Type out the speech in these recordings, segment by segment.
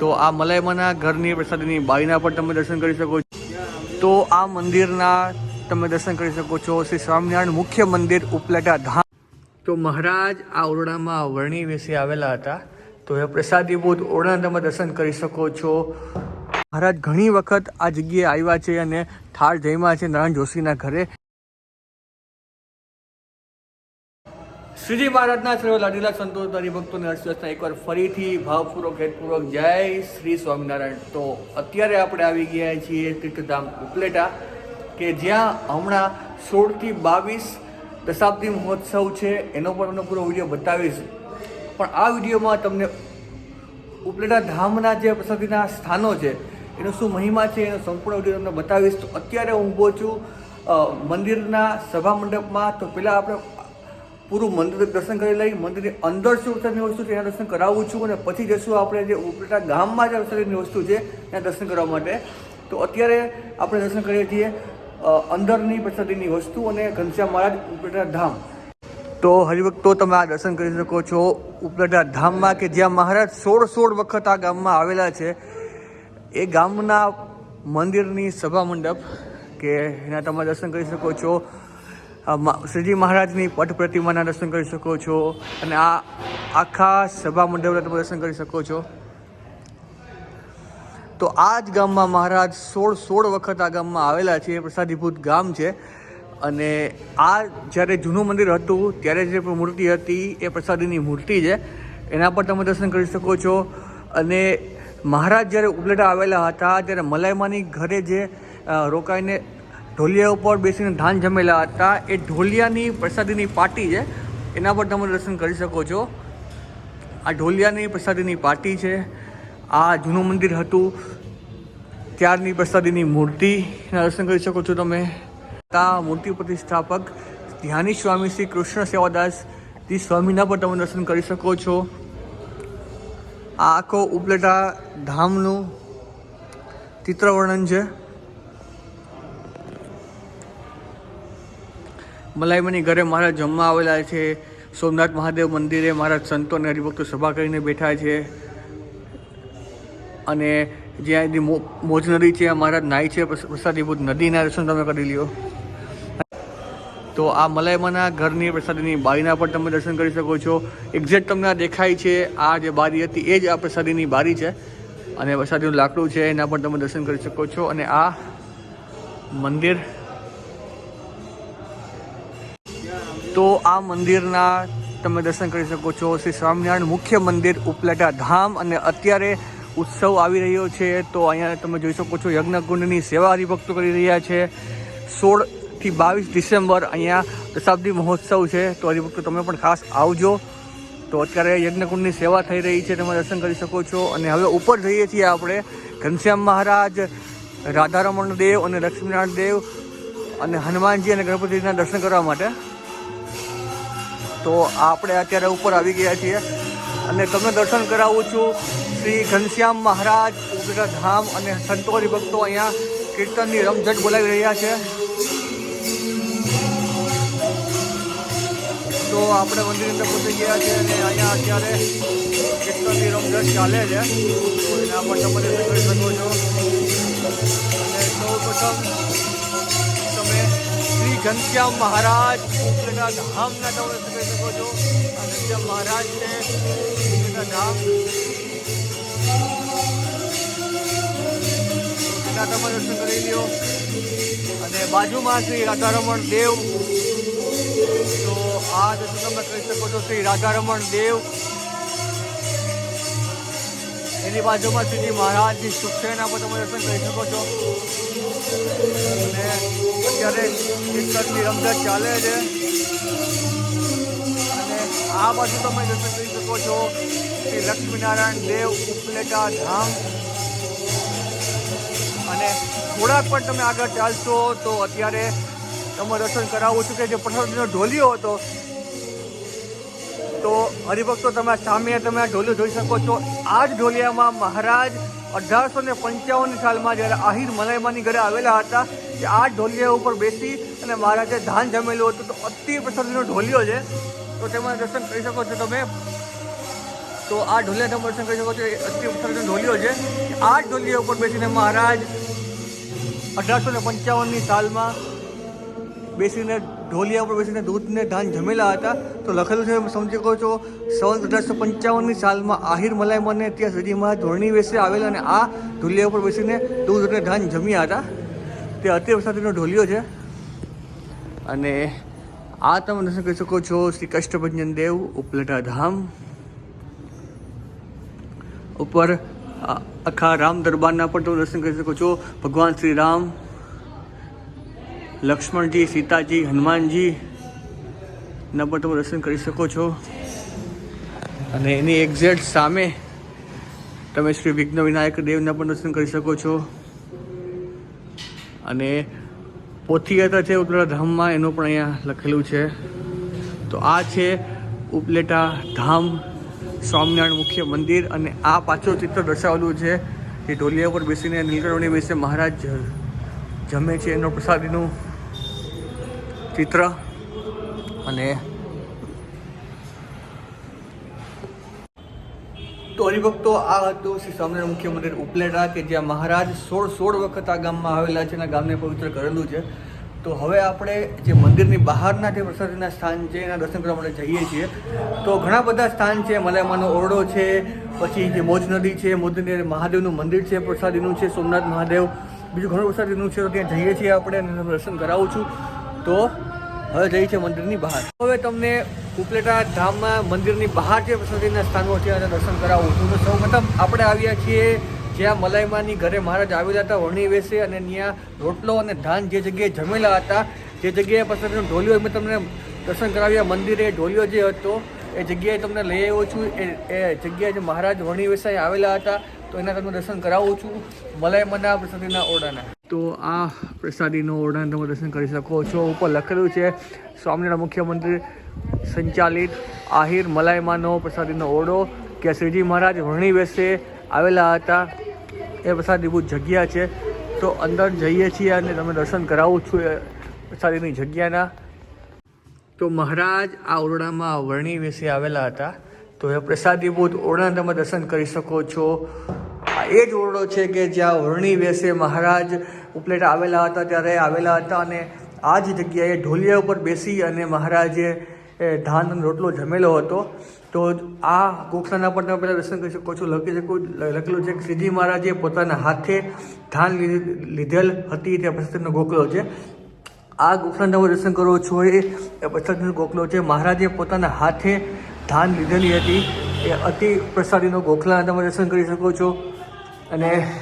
તો આ મલાઈમાના ઘરની પ્રસાદીની બારીના પણ તમે દર્શન કરી શકો છો. તો આ મંદિરના તમે દર્શન કરી શકો છો. શ્રી સ્વામિનારાયણ મુખ્ય મંદિર ઉપલેટા ધામ. તો મહારાજ આ ઓરડામાં વર્ણી બેસી આવેલા હતા. તો એ પ્રસાદી બુદ્ધ ઓરડા તમે દર્શન કરી શકો છો. મહારાજ ઘણી વખત આ જગ્યાએ આવ્યા છે અને ઠાર જઈમાં છે નારાયણ જોશીના ઘરે. શ્રીજી મહારાજના સર્વ લાડીલા સંતો તારી ભક્તોને હર્ષવસ્થા એકવાર ફરીથી ભાવપૂર્વક, હેતપૂર્વક જય શ્રી સ્વામિનારાયણ. તો અત્યારે આપણે આવી ગયા છીએ તીર્થધામ ઉપલેટા, કે જ્યાં હમણાં સોળથી બાવીસ દશાબ્દી મહોત્સવ છે. એનો પણ તમને પૂરો વીડિયો બતાવીશ. પણ આ વિડીયોમાં તમને ઉપલેટા ધામના જે પસંદગીના સ્થાનો છે, એનો શું મહિમા છે, એનો સંપૂર્ણ વીડિયો તમને બતાવીશ. તો અત્યારે હું ઊભો છું મંદિરના સભા મંડપમાં. તો પહેલાં આપણે પૂરું મંદિર દર્શન કરી લઈ, મંદિરની અંદર શું પ્રસાદની વસ્તુ છે એના દર્શન કરાવું છું અને પછી જશું આપણે જે ઉપલેટા ગામમાં જે પ્રસાદની વસ્તુ છે એના દર્શન કરવા માટે. તો અત્યારે આપણે દર્શન કરીએ છીએ અંદરની પ્રસાદીની વસ્તુ અને ઘનશ્યામ મહારાજ ઉપલેટા ધામ. તો હરિભક્તો, તમે આ દર્શન કરી શકો છો ઉપલેટા ધામમાં કે જ્યાં મહારાજ સોળ સોળ વખત આ ગામમાં આવેલા છે. એ ગામના મંદિરની સભા મંડપ કે એના તમે દર્શન કરી શકો છો. શ્રીજી મહારાજની પટ પ્રતિમાના દર્શન કરી શકો છો અને આ આખા સભા મંડળના તમે દર્શન કરી શકો છો. તો આ જ ગામમાં મહારાજ સોળ સોળ વખત આ ગામમાં આવેલા છે એ પ્રસાદીભૂત ગામ છે. અને આ જ્યારે જૂનું મંદિર હતું, ત્યારે જે મૂર્તિ હતી એ પ્રસાદીની મૂર્તિ છે. એના પર તમે દર્શન કરી શકો છો. અને મહારાજ જ્યારે ઉપલેટા આવેલા હતા, ત્યારે મલાઈમાની ઘરે જે રોકાઈને ઢોલિયા ઉપર બેસીને ધાન જમેલા હતા. એ ઢોલિયાની પ્રસાદીની પાટી છે. એના પર તમે દર્શન કરી શકો છો. આ ઢોલિયાની પ્રસાદીની પાટી છે. આ જૂનું મંદિર હતું. ત્યારની પ્રસાદીની મૂર્તિના દર્શન કરી શકો છો તમે. આ મૂર્તિ પ્રતિષ્ઠાપક ધ્યાની સ્વામી શ્રી કૃષ્ણ સેવાદાસ જી સ્વામીના પણ તમે દર્શન કરી શકો છો. આ આખો ઉપલેટા ધામનું ચિત્રવર્ણન છે. મલાઈમની ઘરે મહારાજ જમવા આવેલા છે. સોમનાથ મહાદેવ મંદિરે મહારાજ સંતો અને હરિભક્તો સભા કરીને બેઠા છે. અને જ્યાં મોજ નદી છે મહારાજ નાય છે પ્રસાદીભૂત નદીના દર્શન તમે કરી લ્યો. તો આ મલાઈમાના ઘરની પ્રસાદીની બારીના પણ તમે દર્શન કરી શકો છો. એક્ઝેક્ટ તમને આ દેખાય છે, આ જે બારી હતી એ જ આ પ્રસાદીની બારી છે. અને પ્રસાદીનું લાકડું છે, એના પણ તમે દર્શન કરી શકો છો. અને આ મંદિર તો આ મંદિરના તમે દર્શન કરી શકો છો. શ્રી સ્વામિનારાયણ મુખ્ય મંદિર ઉપલેટા ધામ અને અત્યારે ઉત્સવ આવી રહ્યો છે. તો અહીંયા તમે જોઈ શકો છો યજ્ઞકુંડની સેવા હરિભક્તો કરી રહ્યા છે. સોળથી બાવીસ ડિસેમ્બર અહીંયા દશાબ્દી મહોત્સવ છે. તો હરિભક્તો તમે પણ ખાસ આવજો. તો અત્યારે યજ્ઞકુંડની સેવા થઈ રહી છે. તમે દર્શન કરી શકો છો. અને હવે ઉપર જઈએ છીએ આપણે. ઘનશ્યામ મહારાજ, રાધારમણ દેવ અને લક્ષ્મીનારાયણ દેવ અને હનુમાનજી અને ગણપતિના દર્શન કરવા માટે. તો આપણે અત્યારે ઉપર આવી ગયા છીએ અને તમને દર્શન કરાવું છું શ્રી ઘનશ્યામ મહારાજ, ઉગ્ર ધામ અને સંતોરી ભક્તો અહીંયા કીર્તનની રમઝટ બોલાવી રહ્યા છે. તો આપણે મંદિર અંદર પહોંચી ગયા છે અને અહીંયા અત્યારે કીર્તનની રમઝટ ચાલે છે. તો એના પર શકો છો. અને સૌ પ્રથમ ઘનશ્યામ મહારાજ ઉપરના ધામના તમે દર્શન શકો છો. આ ઘનશ્યામ મહારાજ છે ઉપરના ધામ. તમે દર્શન કરી લ્યો. અને બાજુમાં શ્રી રાધારમણ દેવ. તો આ દર્શન તમે કરી શકો છો શ્રી રાધારમણ દેવ. એની બાજુમાં શ્રીજી મહારાજની સુખસેના પર તમે દર્શન કરી શકો છો. અને અત્યારે કીર્તનની રમઝટ ચાલે છે. અને આ બાજુ તમે દર્શન કરી શકો છો શ્રી લક્ષ્મીનારાયણ દેવ ઉપલેટા ધામ. અને થોડાક પણ તમે આગળ ચાલશો તો અત્યારે તમે દર્શન કરાવું છું કે જે પ્રસાદનો ઢોલિયો હતો તો હરિભક્તો, તમે સામે તમે આ ઢોલિયો જોઈ શકો છો. આ જ ઢોલિયામાં મહારાજ અઢારસો ને પંચાવન સાલમાં જ્યારે આહિર મલાઈમાની ઘરે આવેલા હતા કે આ ઢોલિયા ઉપર બેસી અને મહારાજે ધાન જમેલું હતું. તો અતિ પ્રસાદનો ઢોલિયો છે. તો તેમાં દર્શન કરી શકો છો તમે. તો આ ઢોલિયા તમે દર્શન કરી શકો છો. એ અતિ ઉત્તરાયણ ઢોલિયો છે. આ જ ઢોલિયા ઉપર બેસીને મહારાજ અઢારસો ને પંચાવનની સાલમાં બેસીને ઢોલિયા ઉપર બેસીને દૂધને ધાન જમેલા હતા. તો લખેલું છે સમજી શકો છો, સન અઢારસો પંચાવનની સાલમાં આહિર મલાઈમને ત્યાં સુધીમાં ધોરણી વેસે આવેલા અને આ ઢોલિયા ઉપર બેસીને દૂધ અને ધાન જમ્યા હતા. તે અત્યારે વરસાદીનો ઢોલિયો છે. અને આ તમે દર્શન કરી શકો છો, શ્રી કષ્ટભંજન દેવ, ઉપલેટા ધામ. ઉપર આખા રામ દરબારના પણ તમે દર્શન કરી શકો છો. ભગવાન શ્રી રામ લક્ષ્મણજી, સીતાજી, હનુમાનજી ના પણ તમે દર્શન કરી શકો છો. અને એની એક્ઝેક્ટ સામે તમે શ્રી વિઘ્ન વિનાયક દેવના પણ દર્શન કરી શકો છો. અને પોથીયાત્રા છે ઉપલેટા ધામમાં, એનું પણ અહીંયા લખેલું છે. તો આ છે ઉપલેટા ધામ સ્વામિનારાયણ મુખ્ય મંદિર અને આ પાછું ચિત્ર દર્શાવેલું છે કે ઢોલિયા ઉપર બેસીને નીલકંઠની બેસે મહારાજ જમે છે એનો પ્રસાદીનું ચિત્ર અને તો હરિભક્તો, આ હતું શ્રી સ્વામિનારાયણ મુખ્ય મંદિર ઉપલેટા કે જ્યાં મહારાજ સોળ સોળ વખત આ ગામમાં આવેલા છે અને ગામને પવિત્ર કરેલું છે. તો હવે આપણે જે મંદિરની બહારના જે પ્રસાદીના સ્થાન છે એના દર્શન કરવા માટે જઈએ છીએ. તો ઘણા બધા સ્થાન છે, મલયમાનો ઓરડો છે, પછી જે મોજ નદી છે મોજ મહાદેવનું મંદિર છે, પ્રસાદીનું છે, સોમનાથ મહાદેવ, બીજું ઘણું પ્રસાદીનું છે, તો ત્યાં જઈએ છીએ આપણે દર્શન કરાવું છું. તો હવે જઈએ છીએ મંદિરની બહાર. હવે તમને ઉપલેટા ધામમાં મંદિરની બહાર જે પ્રસાદીના સ્થાનો છે અને દર્શન કરાવું છું. તો સૌપ્રથમ આપણે આવ્યા છીએ જ્યાં મલાઈમાની ઘરે મહારાજ આવેલા હતા વરણી વેસે અને ત્યાં રોટલો અને ધાન જે જગ્યાએ જમેલા હતા, જે જગ્યાએ પ્રસાદીનો ઢોલિયો મેં તમને દર્શન કરાવ્યા. મંદિરે ઢોલિયો જે હતો, એ જગ્યાએ તમને લઈ આવ્યો છું. એ એ જગ્યાએ જે મહારાજ વરણી વેસાઈ આવેલા હતા, તો એના તમને દર્શન કરાવું છું મલાઈમાના પ્રસાદીના ઓરડાના. તો આ પ્રસાદીનો ઓરડાને તમે દર્શન કરી શકો છો. ઉપર લખેલું છે, સ્વામિનારાયણ મુખ્યમંત્રી સંચાલિત આહિર મલાઈમાનો પ્રસાદીનો ઓરડો. કે શ્રીજી મહારાજ વરણી વેસે આવેલા હતા. એ પ્રસાદીભૂત જગ્યા છે. તો અંદર જઈએ છીએ અને તમે દર્શન કરાવું છું એ પ્રસાદીની જગ્યાના. તો મહારાજ આ ઓરડામાં વર્ણી વેસે આવેલા હતા. તો એ પ્રસાદીભૂત ઓરડા તમે દર્શન કરી શકો છો. એ જ ઓરડો છે કે જ્યાં ઓરણી વેસે મહારાજ ઉપલેટા આવેલા હતા, ત્યારે આવેલા હતા અને આ જ જગ્યાએ ઢોલિયા ઉપર બેસી અને મહારાજે ધાન અને રોટલો જમેલો હતો. તો આ ગોખલાના પણ તમે પહેલાં દર્શન કરી શકો છો. લખી શકો, લખેલું છે કે શ્રીજી મહારાજે પોતાના હાથે ધાન લીધે- લીધેલ હતી, તે પ્રસાદનો ગોખલો છે. આ ગોખલાના દર્શન કરો છો એ પ્રસાદીનો ગોખલો છે. મહારાજે પોતાના હાથે ધાન લીધેલી હતી. એ અતિ પ્રસાદીનો ગોખલા તમે દર્શન કરી શકો છો. અને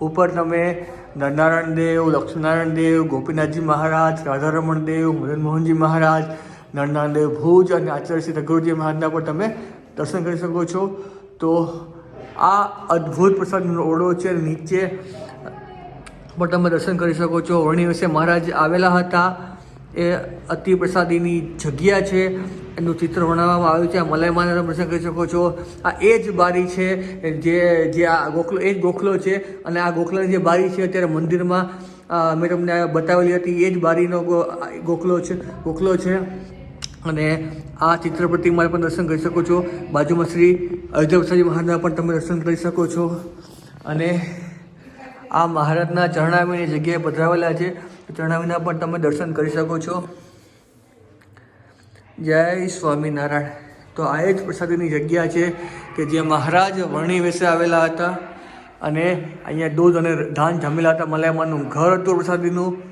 ઉપર તમે નરનારાયણ દેવ, લક્ષ્મીનારાયણ દેવ, ગોપીનાથજી મહારાજ, રાધારમણ દેવ મદનમોહનજી મહારાજ, નરનારાયણ દેવ ભુજ અને આચાર્ય શ્રી રઘુજી મહારાજના પણ તમે દર્શન કરી શકો છો. તો આ અદ્ભુત પ્રસાદનો ઓરડો છે નીચે પણ તમે દર્શન કરી શકો છો. વર્ણી વિશે મહારાજ આવેલા હતા. એ અતિ પ્રસાદીની જગ્યા છે. એનું ચિત્ર વર્ણવવામાં આવ્યું છે. આ મલયમાને તમે દર્શન કરી શકો છો. આ એ જ બારી છે જે જે આ ગોખલો, એ જ ગોખલો છે અને આ ગોખલાની જે બારી છે અત્યારે મંદિરમાં મેં તમને બતાવેલી હતી. એ જ બારીનો ગોખલો છે ગોખલો છે. અને આ ચિત્ર પ્રતિમાને પણ દર્શન કરી શકો છો. બાજુમાં શ્રી અયોધ્યા મહારાજના પણ તમે દર્શન કરી શકો છો. અને આ મહારાજના ચરણાવીની જગ્યાએ પધરાવેલા છે. ચરણાવીના પણ તમે દર્શન કરી શકો છો. જય સ્વામિનારાયણ. તો આ જ પ્રસાદીની જગ્યા છે કે જ્યાં મહારાજ વર્ણી વેસે આવેલા હતા અને અહીંયા દૂધ અને ધાન જમેલા હતા મલાયમાનું ઘર હતું પ્રસાદીનું.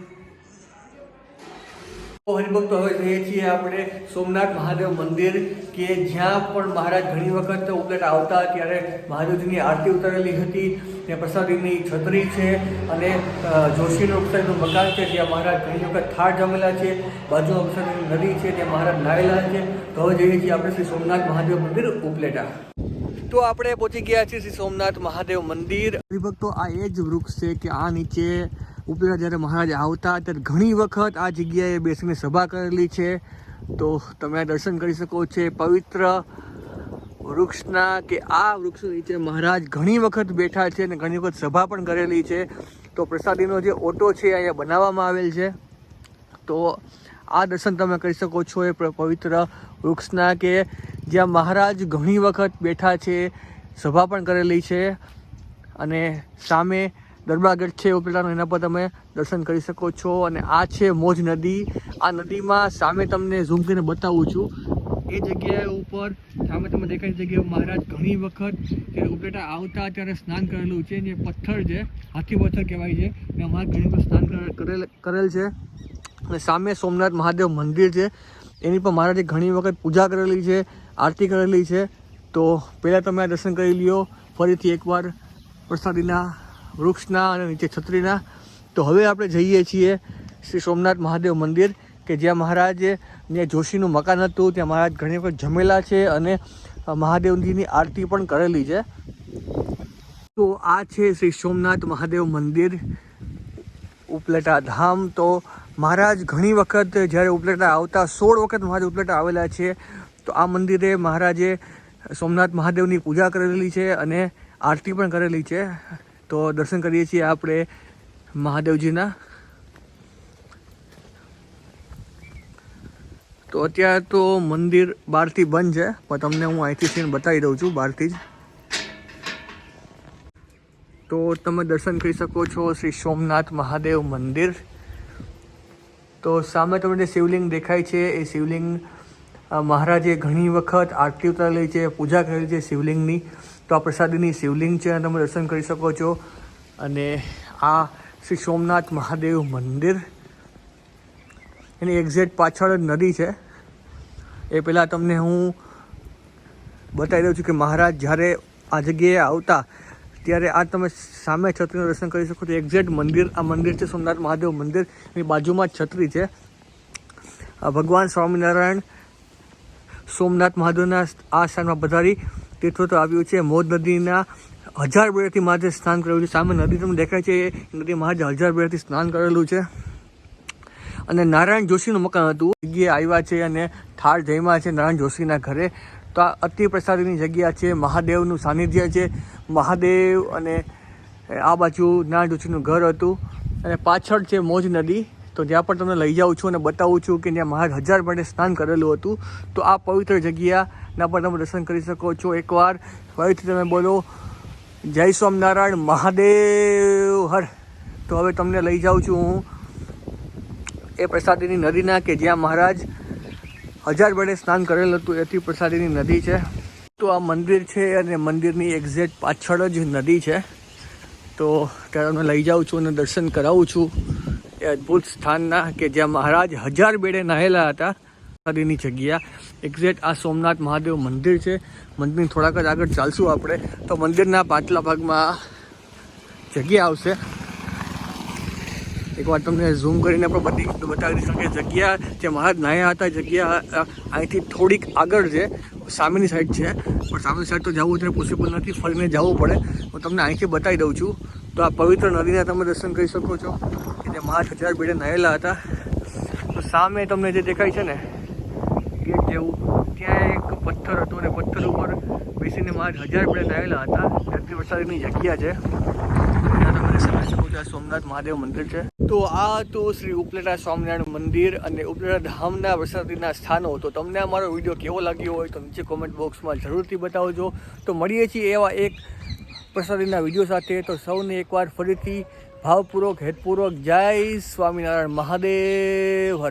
હરિભક્તો, હવે જઈએ છીએ આપણે સોમનાથ મહાદેવ મંદિર કે જ્યાં પણ મહારાજ ઘણી વખત ઉપલેટ આવતા ત્યારે મહાદેવજીની આરતી ઉતારેલી હતી. ત્યાં પ્રસાદીની છત્રી છે અને જોશીનું પ્રસાદીનું મકાન છે ત્યાં મહારાજ ઘણી વખત થાળ જમેલા છે. બાજુ પ્રસાદીની નદી છે ત્યાં મહારાજ નાયેલા છે. તો હવે જઈએ છીએ આપણે શ્રી સોમનાથ મહાદેવ મંદિર ઉપલેટા. તો આપણે પહોંચી ગયા છીએ શ્રી સોમનાથ મહાદેવ મંદિર. હરિભક્તો, આ એ જ વૃક્ષ છે કે આ નીચે ઉપલેટા જ્યારે મહારાજ આવતા, ત્યારે ઘણી વખત આ જગ્યાએ બેસીને સભા કરેલી છે. તો તમે દર્શન કરી શકો છો. પવિત્ર વૃક્ષના કે આ વૃક્ષ નીચે મહારાજ ઘણી વખત બેઠા છે અને ઘણી વખત સભા પણ કરેલી છે. તો પ્રસાદીનો જે ઓટો છે અહીંયા બનાવવામાં આવેલ છે. તો આ દર્શન તમે કરી શકો છો એ પવિત્ર વૃક્ષના કે જ્યાં મહારાજ ઘણી વખત બેઠા છે, સભા પણ કરેલી છે. અને સામે દરબારગઢ છે ઉપલેટાનો એના પર તમે દર્શન કરી શકો છો. અને આ છે મોજ નદી. આ નદીમાં સામે તમને ઝૂમ કરીને બતાવું છું. એ જગ્યાએ ઉપર સામે તમે દેખાય જગ્યાએ મહારાજ ઘણી વખત જ્યારે ઉપલેટા આવતા ત્યારે સ્નાન કરેલું છે. જે પથ્થર છે, હાથી પથ્થર કહેવાય છે. ને મહારાજ ઘણી વખત સ્નાન કરેલ કરેલ છે. અને સામે સોમનાથ મહાદેવ મંદિર છે. એની પણ મહારાજે ઘણી વખત પૂજા કરેલી છે, આરતી કરેલી છે. તો પહેલાં તમે આ દર્શન કરી લ્યો. ફરીથી એકવાર પ્રસાદીના વૃક્ષના અને નીચે છત્રીના. તો હવે આપણે જઈએ છીએ શ્રી સોમનાથ મહાદેવ મંદિર, કે જ્યાં મહારાજે ત્યાં જોશીનું મકાન હતું, ત્યાં મહારાજ ઘણી વખત જમેલા છે અને મહાદેવજીની આરતી પણ કરેલી છે. તો આ છે શ્રી સોમનાથ મહાદેવ મંદિર, ઉપલેટા ધામ. તો મહારાજ ઘણી વખત જ્યારે ઉપલેટા આવતા, સોળ વખત મહારાજ ઉપલેટા આવેલા છે. તો આ મંદિરે મહારાજે સોમનાથ મહાદેવની પૂજા કરેલી છે અને આરતી પણ કરેલી છે. તો દર્શન કરીએ છીએ આપણે મહાદેવજીના. તો અત્યારે તો મંદિર બહારથી બંધ છે, પણ તમને હું અહીંથી સીન બતાવી દઉં છું બહારથી જ. તો તમે દર્શન કરી શકો છો શ્રી સોમનાથ મહાદેવ મંદિર. તો સામે તમને જે શિવલિંગ દેખાય છે, એ શિવલિંગ મહારાજે ઘણી વખત આરતી ઉતારેલી છે, પૂજા કરેલી છે શિવલિંગની. તો આ પ્રસાદીની શિવલિંગ છે તમે દર્શન કરી શકો છો. અને આ શ્રી સોમનાથ મહાદેવ મંદિર. એની એક્ઝેક્ટ પાછળ જ નદી છે. એ પહેલાં તમને હું બતાવી દઉં છું કે મહારાજ જ્યારે આ જગ્યાએ આવતા, ત્યારે આ તમે સામે છત્રીનું દર્શન કરી શકો છો. એક્ઝેક્ટ મંદિર, આ મંદિર છે સોમનાથ મહાદેવ મંદિર. એની બાજુમાં જ છત્રી છે. ભગવાન સ્વામિનારાયણ સોમનાથ મહાદેવના આ સ્થાનમાં પધારી તીર્થો તો આવ્યું છે. મોજ નદીના હજાર બેડથી મહાદેવ સ્નાન કરેલું છે. સામે નદી તમને દેખાય છે. એ નદી મહારાજ હજાર બેડથી સ્નાન કરેલું છે. અને નારાયણ જોશીનું મકાન હતું. જગ્યાએ આવ્યા છે અને થાળ જયમાં છે નારાયણ જોશીના ઘરે. તો આ અતિ પ્રસાદીની જગ્યા છે. મહાદેવનું સાનિધ્ય છે. મહાદેવ અને આ બાજુ નારાયણ જોશીનું ઘર હતું. અને પાછળ છે મોજ નદી. તો જ્યાં પણ તમને લઈ જાઉં છું અને બતાવું છું કે જ્યાં મહારાજ હજાર માટે સ્નાન કરેલું હતું. તો આ પવિત્ર જગ્યાના પણ તમે દર્શન કરી શકો છો એકવાર. ફરીથી તમે બોલો, જય સ્વામિનારાયણ મહાદેવ. હર. તો હવે તમને લઈ જાઉં છું હું એ પ્રસાદીની નદીના કે જ્યાં મહારાજ હજાર વડે સ્નાન કરેલ હતું એથી પ્રસાદીની નદી છે. તો આ મંદિર છે અને મંદિરની એક્ઝેક્ટ પાછળ જ નદી છે. તો ત્યારે અમે લઈ જાઉં છું અને દર્શન કરાવું છું એ અદ્ભુત સ્થાનના કે જ્યાં મહારાજ હજાર બેડે નાહેલા હતા. નદીની જગ્યા. એક્ઝેક્ટ આ સોમનાથ મહાદેવ મંદિર છે. મંદિર થોડાક જ આગળ ચાલશું આપણે. તો મંદિરના પાછલા ભાગમાં જગ્યા આવશે. એકવાર તમને ઝૂમ કરીને આપણે બધી બતાવી કે જગ્યા જે મહારાજ નાયા હતા, જગ્યા અહીંથી થોડીક આગળ છે. સામેની સાઈડ છે. પણ સામેની સાઈડ તો જવું ત્યારે પોસિબલ નથી. ફરીને જવું પડે. હું તમને અહીંથી બતાવી દઉં છું. તો આ પવિત્ર નદીના તમે દર્શન કરી શકો છો. કે જે મહારાજ હજાર બેડે નાયેલા હતા. તો સામે તમને જે દેખાય છે ને ગેટ જેવું, ત્યાં એક પથ્થર હતો અને પથ્થર ઉપર બેસીને મારા હજાર પ્લેન આવેલા હતા. ધરતી વરસાદની જગ્યા છે. સોમનાથ મહાદેવ મંદિર છે. તો આ તો શ્રી ઉપલેટા સ્વામિનારાયણ મંદિર અને ઉપલેટા ધામના વરસાદીના સ્થાનો. તો તમને અમારો વીડિયો કેવો લાગ્યો હોય તો નીચે કોમેન્ટ બોક્સમાં જરૂરથી બતાવજો. તો મળીએ છીએ એવા એક પ્રસાદીના વીડિયો સાથે. તો સૌને એકવાર ફરીથી ભાવપૂર્વક, હેતપૂર્વક જય સ્વામિનારાયણ મહાદેવ.